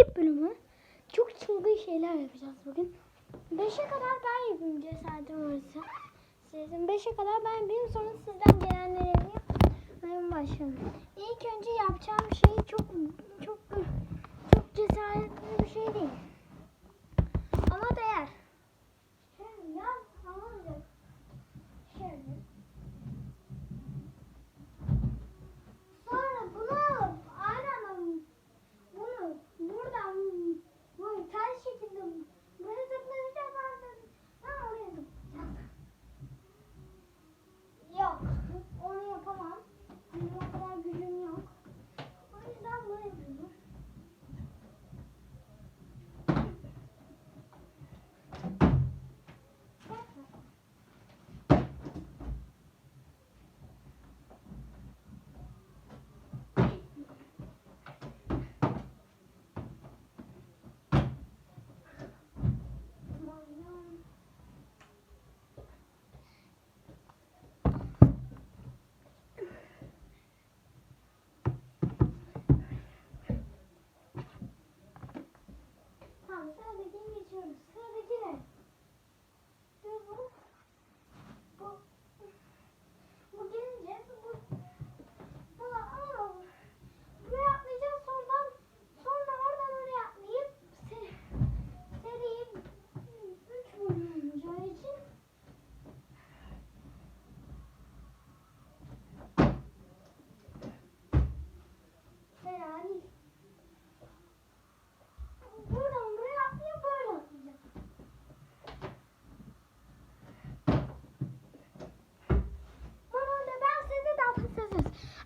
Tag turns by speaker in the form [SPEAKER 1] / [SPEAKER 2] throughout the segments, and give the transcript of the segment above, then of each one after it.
[SPEAKER 1] ilk bölümü. Çok çılgın şeyler yapacağız bugün. 5'e kadar ben yapayım cesaretim varsa. Sizin 5'e kadar ben yapayım sonra sizden gelenleri yapayım. Hemen. İlk önce yapacağım şey çok çok çok cesaretli bir şey değil.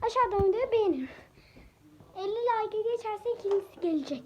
[SPEAKER 1] Aşağıdan videoyu beğenin. 50 like geçerse ikincisi gelecek.